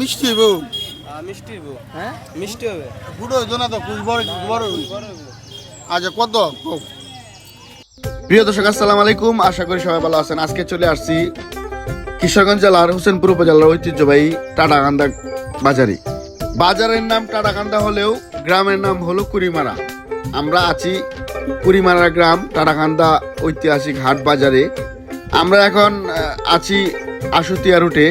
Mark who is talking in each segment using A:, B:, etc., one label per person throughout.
A: মিষ্টি হইব?
B: মিষ্টি হইব।
A: হ্যাঁ
B: মিষ্টি হবে।
A: বুড়ো হইতো না তো বড় বড় আচ্ছা কত? প্রিয় দর্শক আসসালামু আলাইকুম। আশা করি সবাই ভালো আছেন। আজকে চলে আসছি কিশোরগঞ্জ জেলার হোসেনপুর উপজেলার ঐতিহ্যবাহী টাটাকান্দা বাজারে। বাজারের নাম টাটাকান্দা হলেও গ্রামের নাম হলো কুড়িমারা। আমরা আছি কুড়িমারা গ্রাম টাটাকান্দা ঐতিহাসিক হাট বাজারে। আমরা এখন আছি আশুতিয়া রুটে।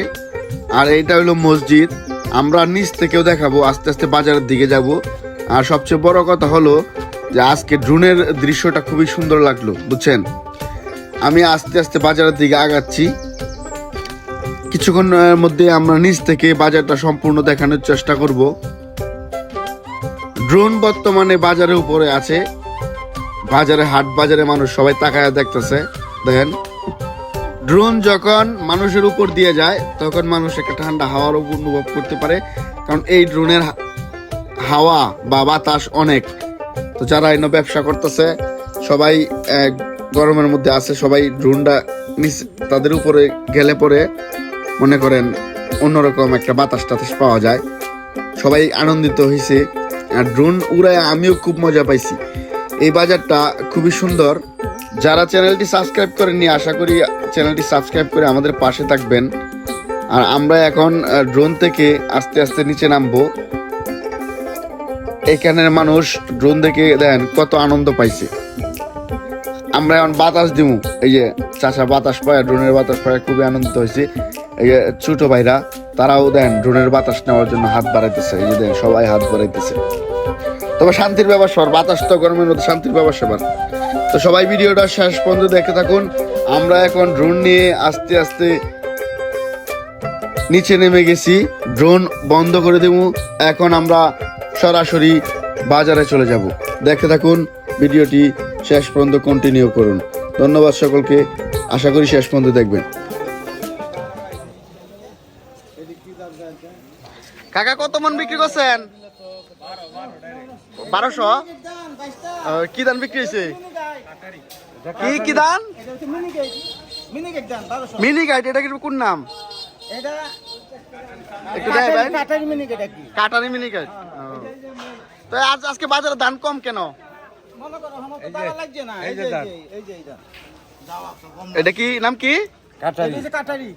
A: আর এটা হলো মসজিদ। আমরা নিচ থেকেও দেখাবো, আস্তে আস্তে বাজারের দিকে যাব। আর সবচেয়ে বড় কথা হলো যে আজকে ড্রোনের দৃশ্যটা খুবই সুন্দর লাগল, বুঝছেন? আমি আস্তে আস্তে বাজারের দিকে আগাচ্ছি। কিছুক্ষণের মধ্যে আমরা নিচ থেকে বাজারটা সম্পূর্ণ দেখানোর চেষ্টা করব। ড্রোন বর্তমানে বাজারের উপরে আছে। বাজারে হাট, বাজারে মানুষ সবাই তাকায় দেখতেছে, দেখেন। ড্রোন যখন মানুষের উপর দিয়ে যায়, তখন মানুষ একটা ঠান্ডা হাওয়ার উপর অনুভব করতে পারে। কারণ এই ড্রোনের হাওয়া বা বাতাস অনেক। তো যারা এনে ব্যবসা করতেছে, সবাই গরমের মধ্যে আছে, সবাই ড্রোনটা নিচ- তাদের উপরে গেলে পরে মনে করেন অন্যরকম একটা বাতাস টাতাস পাওয়া যায়। সবাই আনন্দিত হয়েছে আর ড্রোন উড়ায় আমিও খুব মজা পাইছি। এই বাজারটা খুবই সুন্দর। যারা চ্যানেলটি সাবস্ক্রাইব করেননি, আশা করি চ্যানেলটি সাবস্ক্রাইব করে আমাদের পাশে থাকবেন। আর আমরা এখন ড্রোন থেকে আস্তে আস্তে নিচে নামবো। এখানের মানুষ ড্রোন দেখে দেন কত আনন্দ পাইছে। আমরা এখন বাতাস দিমু। এই যে চাচা বাতাস পায় ড্রোনের বাতাস পায়, খুবই আনন্দিত হয়েছে। এই যে ছোট ভাইরা, তারাও দেন ড্রোনের বাতাস নেওয়ার জন্য হাত বাড়াইতেছে। এই যে দেন সবাই হাত বাড়াইতেছে। তবে শান্তির ব্যাপার সর বাতাস তো গরমের মধ্যে শান্তির ব্যাপার সবার তো সবাই ভিডিওটা শেষ পর্যন্ত দেখতে থাকুন। আমরা এখন ড্রোন নিয়ে আস্তে আস্তে নিচে নেমে গেছি। ড্রোন বন্ধ করে দেবো। এখন আমরা সরাসরি বাজারে চলে যাব। দেখতে থাকুন, ভিডিওটি শেষ পর্যন্ত কন্টিনিউ করুন। ধন্যবাদ সকলকে। আশা করি শেষ পর্যন্ত দেখবেন। কাকা, কত মন বিক্রি করছেন? বারোশো? কি দান বিক্রি হয়েছে? কি কি দান
B: মিনি
A: মিনি গাইড এটা কি কোন নাম?
B: এটা
A: একটু দেয় ভাই।
B: কাটারি মিনি কেক আর কি।
A: কাটারি মিনি গাইড তো আজ আজকে বাজারে দাম কম কেন?
B: মনে
A: এটা কি নাম কি?
B: কাটারি।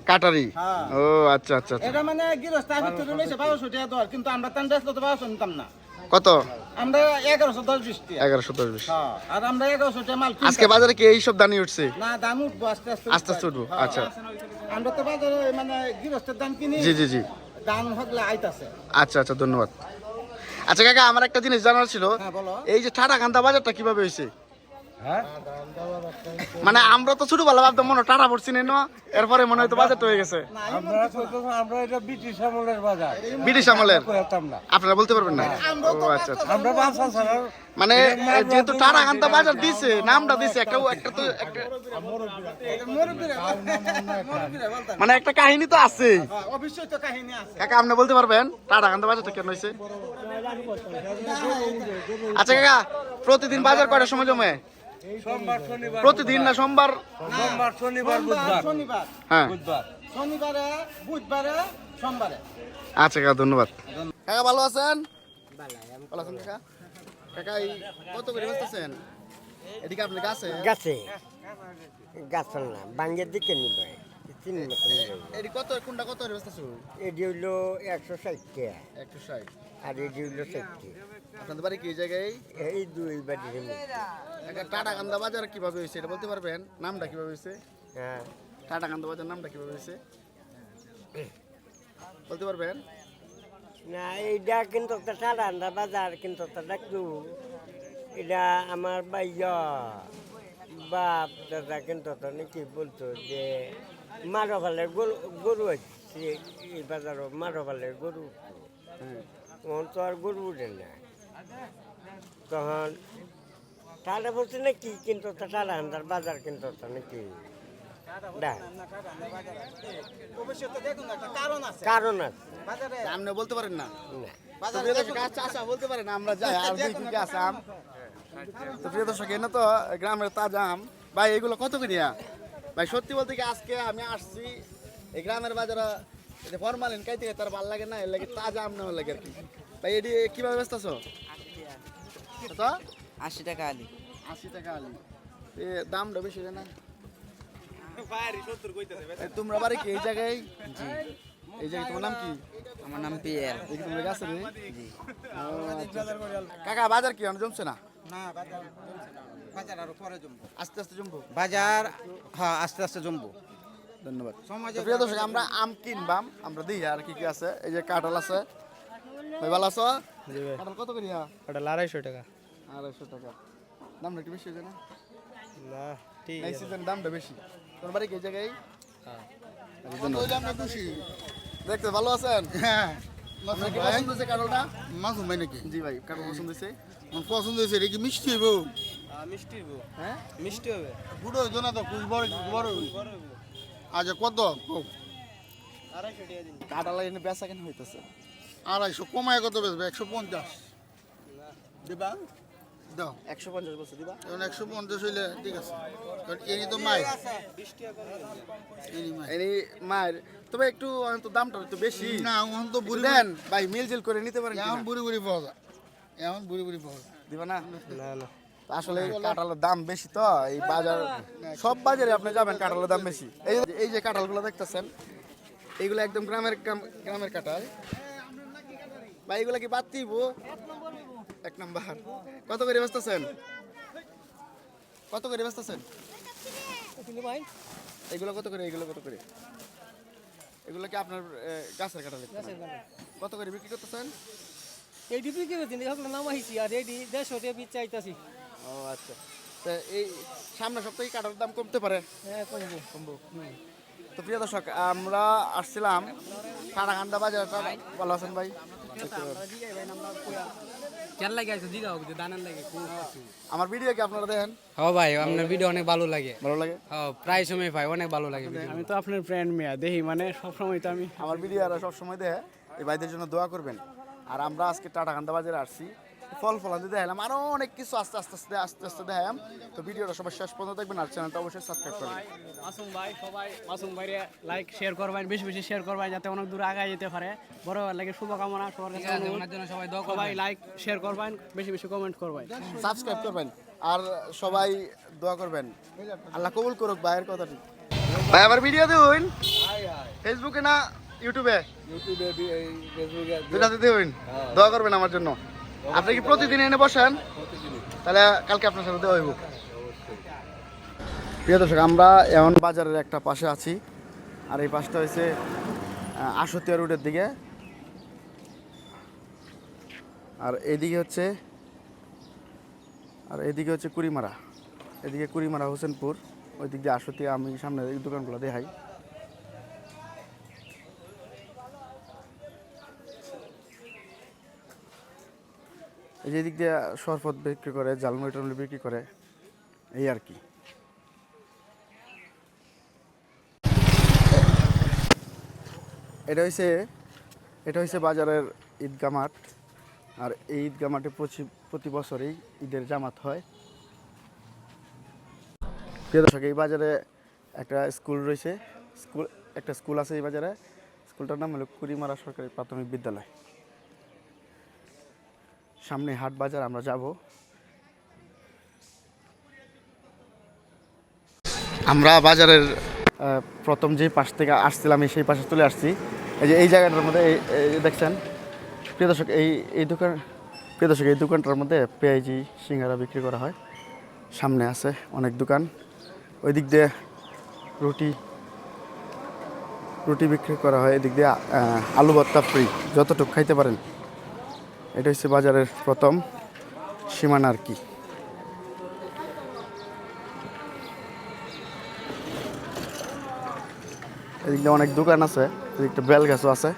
A: কাটারি।
B: হ্যাঁ।
A: ও আচ্ছা আচ্ছা আচ্ছা।
B: এটা মানে গৃহস্থ ভিতরে রয়েছে বারোশো টাকা দর কিন্তু আমরা তান বেচলে তো বারোশো নিতাম না।
A: কত?
B: আমরা এগারোশো দশ বিশ
A: এগারোশো দশ বিশ।
B: হ্যাঁ আর আমরা এগারোশো মাল।
A: আজকে বাজারে কি এইসব দানি উঠছে?
B: না দাম উঠবো আস্তে আস্তে
A: আস্তে আস্তে উঠবো,
B: হ্যাঁ।
A: আচ্ছা।
B: আমরা তো বাজারে মানে গৃহস্থের দাম কিনি
A: জি জি জি।
B: দাম হকলে আইতাছে।
A: আচ্ছা আচ্ছা ধন্যবাদ। আচ্ছা কাকা আমার একটা জিনিস জানার ছিল।
B: হ্যাঁ
A: এই যে ঠাটা কান্দা বাজারটা কীভাবে হয়েছে? মানে আমরা তো ছোটবেলা ভাবতাম মনে হয় টাটা পড়ছি না এরপরে মনে হয়তো বাজারটা হয়ে গেছে।
C: আমরা এটা ব্রিটিশ আমলের বাজার।
A: ব্রিটিশ আমলের? আপনারা বলতে পারবেন না? ও আচ্ছা আচ্ছা।
C: আমরা
A: মানে যেহেতু টাটা কান্দা বাজার দিছে। নামটা দিছে একটা একটা তো মানে একটা কাহিনী তো আছে
B: হ্যাঁ, অবশ্যই তো কাহিনী আছে
A: কাকা আপনি বলতে পারবেন টাটা কান্দা বাজারটা কেন হয়েছে? আচ্ছা কাকা প্রতিদিন বাজার কয়টার সময় জমে?
C: সোমবার শনিবার
A: প্রতিদিন না সোমবার?
C: সোমবার শনিবার বুধবার।
B: শনিবার।
A: হ্যাঁ।
C: বুধবার।
B: শনিবারে বুধবারে সোমবারে।
A: আচ্ছা কাকা ধন্যবাদ। কাকা ভালো আছেন? ভালো আছেন কাকা? কাকা এই কত করে বেচতেছেন? এদিকে আপনি গাছে
D: গাছে। গাছ না বাঙ্গের দিকে নিবে তিন
A: এটি কত কোনটা কত করে বেচতেছো
D: এটি হইল একশো ষাট টাকা
A: একশো ষাট।
D: আর এটি হইল ষাট
A: আপনাদের বাড়ি কি জায়গায়?
D: এই দুই
A: টাটা কান্দা বাজার কীভাবে হয়েছে এটা বলতে পারবেন? নামটা কীভাবে হয়েছে?
D: হ্যাঁ।
A: টাটা কান্দা বাজার নামটা কীভাবে হয়েছে? বলতে পারবেন?
D: না এইটা কিন্তু একটা আন্দা বাজার কিন্তু একটা ডাকু এটা আমার বাইয়া বাপ দাদা কিন্তু তো নাকি বলতো যে মারো ভালে গরু গরু আছে এই বাজারও মারো ভালে গরু।
A: হ্যাঁ
D: তখন তো আর গরু উঠে না। তখন তাহলে বলছে নাকি কিন্তু সারা আন্দার বাজার কিন্তু নাকি না
B: অবশ্যই তো দেখুন একটা কারণ আছে।
D: কারণ আছে
A: আপনি বলতে পারেন না? বলতে পারেন আমরা যাই আর দুই তিনটে আছে আম। তো প্রিয় দর্শক এনে তো গ্রামের তাজা আম। ভাই এগুলো কত করিয়া ভাই সত্যি বলতে কি আজকে আমি আসছি এই গ্রামের বাজারে এটা ফরমালিন খাইতে খাইতে তার ভালো লাগে না এর লাগে তাজা আম নেওয়ার লাগে আর কি। ভাই এটি কীভাবে ব্যস্ত আছো? কত?
E: আশি টাকা আলি।
A: আশি টাকা আলু। এ দামটা বেশি না? এই তোমরা বাড়ি কি এই জায়গায়?
E: জি।
A: এই জায়গায় তোমার নাম কি?
E: আমার নাম পিএল
A: এই তোমরা গাছে রে
E: জি।
A: কাকা বাজার কি? আমি জমছে না?
B: না বাজার বাজার আরও পরে জমবো।
A: আস্তে আস্তে জমবো?
B: বাজার হ্যাঁ আস্তে আস্তে জমবো।
A: ধন্যবাদ।
B: সমাজে
A: তো প্রিয় দর্শক আমরা আম কিনবাম আমরা দিই আর কি কি আছে? এই যে কাঁঠাল আছে। ভালো আছো? কাঁঠাল কত
F: ওটা আড়াইশো টাকা।
A: আড়াইশো টাকা। দামটা একটু বেশি হয়েছে না?
F: না ঠিক
A: এই সিজন দামটা বেশি। তোমার বাড়ি কি জায়গায়?
F: হ্যাঁ।
A: দেখতে ভালো আছেন? হ্যাঁ। পছন্দ হয়েছে কাঁঠালটা?
G: মাসুম ভাই নাকি?
A: জি ভাই পছন্দ হয়েছে
G: আমার পছন্দ হয়েছে এটা কি মিষ্টি হইব?
F: মিষ্টি
A: হ্যাঁ?
F: মিষ্টি হবে।
G: বুড়ো হইতো না তো কুচ বড় বড় আচ্ছা কত।
F: আড়াইশো টাকা দিন।
A: বেচা কেন হইতেছে?
G: আড়াইশো কমায় কত বেশ একশো পঞ্চাশ। দিবা? দাও।
A: একশো পঞ্চাশ বছর দিবা।
G: এখন একশো পঞ্চাশ হইলে ঠিক আছে। কারণ এনি তো মাই এনি
A: মায়ের। তবে একটু দামটা একটু বেশি।
G: না এখন তো বুড়ি
A: দেন ভাই মিল জিল করে নিতে পারেন
G: এখন? বুড়ি বুড়ি পাওয়া যায়। এখন বুড়ি বুড়ি পাওয়া যায়।
A: দিবা না?
F: না না।
A: আসলে কাঁঠালের দাম বেশি তো এই বাজার সব বাজারে আপনি যাবেন কাঁঠালের দাম বেশি। এই যে- এই যে কাঁঠালগুলো দেখতেছেন এইগুলো একদম গ্রামের গ্রামের কাঁঠাল। ভাই এগুলো কি বাদ দিব? এক নাম্বার কত করে বেচতেছেন কত করে বেচতেছেন এগুলো কত করে এগুলো কত করে এগুলো কি আপনার গাছের কাঁঠাল কত করে বিক্রি করতেছেন
H: এইটি বিক্রি করছি এখন নাম আহিছি আর এইটি দেড়শো টাকা পিস চাইতাছি
A: ও আচ্ছা তা এই সামনের সপ্তাহে কাঁঠালের দাম কমতে পারে
H: হ্যাঁ কমবো
A: সম্ভব তো প্রিয় দর্শক আমরা আসছিলাম কানাকান্দা বাজারটা ভালো আছেন ভাই
H: কেন লাগে আছে দিঘা হবে দানার লাগে
A: আমার ভিডিও কি আপনারা দেখেন?
H: হ্যাঁ ভাই আপনার ভিডিও অনেক ভালো লাগে।
A: ভালো লাগে?
H: হ্যাঁ প্রায় সময় ভাই অনেক ভালো লাগে
F: আমি তো আপনার ফ্রেন্ড মেয়া দেখি মানে সব সময় তো আমি
A: আমার ভিডিও আর সবসময় দেখে এই ভাইদের জন্য দোয়া করবেন। আর আমরা আজকে টাটা কান্দা বাজারে আসছি। ফল ফলান্তি দেখালাম আরও অনেক কিছু আস্তে আস্তে আস্তে আস্তে আস্তে দেখালাম তো ভিডিওটা সবাই শেষ পর্যন্ত দেখবেন আর চ্যানেলটা অবশ্যই সাবস্ক্রাইব করবেন।
F: মাসুম ভাই সবাই মাসুম ভাইরে লাইক শেয়ার করবেন বেশি বেশি শেয়ার করবেন যাতে অনেক দূর আগায় যেতে পারে। বড় হওয়ার লাগে শুভকামনা সবার কাছে
H: সবাই দোয়া
F: সবাই লাইক শেয়ার করবেন বেশি বেশি কমেন্ট করবেন।
A: সাবস্ক্রাইব করবেন। আর সবাই দোয়া করবেন। আল্লাহ কবুল করুক ভাইয়ের কথাটি। ভাই আবার ভিডিও দিন ফেসবুকে না ইউটিউবে
C: ইউটিউবে এই ফেসবুকে
A: দুটাতে দিন দোয়া করবেন আমার জন্য। আপনি কি প্রতিদিন এনে বসেন? তাহলে কালকে আপনার সাথে দেওয়া হইব। প্রিয় দর্শক, আমরা এমন বাজারের একটা পাশে আছি, আর এই পাশটা হচ্ছে আশতিয়া রোডের দিকে। আর এদিকে হচ্ছে, আর এদিকে হচ্ছে কুড়িমারা। এদিকে কুড়িমারা হোসেনপুর ওই দিক দিয়ে আশতিয়া আমি সামনে দোকানগুলো দেখাই। এই যে দিক দিয়ে শরবত বিক্রি করে, জালমুড়ি টালমুড়ি বিক্রি করে, এই আর কি। এটা হচ্ছে এটা হচ্ছে বাজারের ঈদগা মাঠ, আর এই ঈদগা মাঠে প্রতি প্রতি বছরেই ঈদের জামাত হয়। প্রিয় দর্শক, এই বাজারে একটা স্কুল রয়েছে। স্কুল একটা স্কুল আছে এই বাজারে। স্কুলটার নাম হলো কুড়িমারা সরকারি প্রাথমিক বিদ্যালয়। সামনে হাট বাজার, আমরা যাব। আমরা বাজারের প্রথম যে পাশ থেকে আসছিলাম সেই পাশে চলে আসছি। এই যে এই জায়গাটার মধ্যে দেখছেন? প্রিয় দর্শক, এই এই দোকান, প্রিয় দর্শক, এই দোকানটার মধ্যে পেঁয়াজি, সিঙ্গারা বিক্রি করা হয়। সামনে আছে অনেক দোকান। ওই দিক দিয়ে রুটি রুটি বিক্রি করা হয়। এদিক দিয়ে আলু ভর্তা ফ্রি যতটুকু খাইতে পারেন। এটা হচ্ছে বাজারের প্রথম সীমানা আর কি। এদিকে অনেক দোকান আছে, এদিকটা বেল গাছও আছে।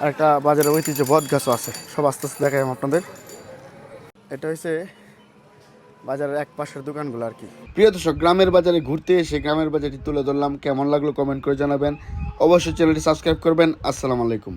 A: আর একটা বাজারের ঐতিহ্য বট গাছও আছে। সব আস্তে আস্তে দেখাই আপনাদের। এটা হচ্ছে বাজারের এক পাশের দোকানগুলো আর কি। প্রিয় দর্শক, গ্রামের বাজারে ঘুরতে এসে গ্রামের বাজারটি তুলে ধরলাম। কেমন লাগল কমেন্ট করে জানাবেন। অবশ্যই চ্যানেলটি সাবস্ক্রাইব করবেন। আসসালামু আলাইকুম।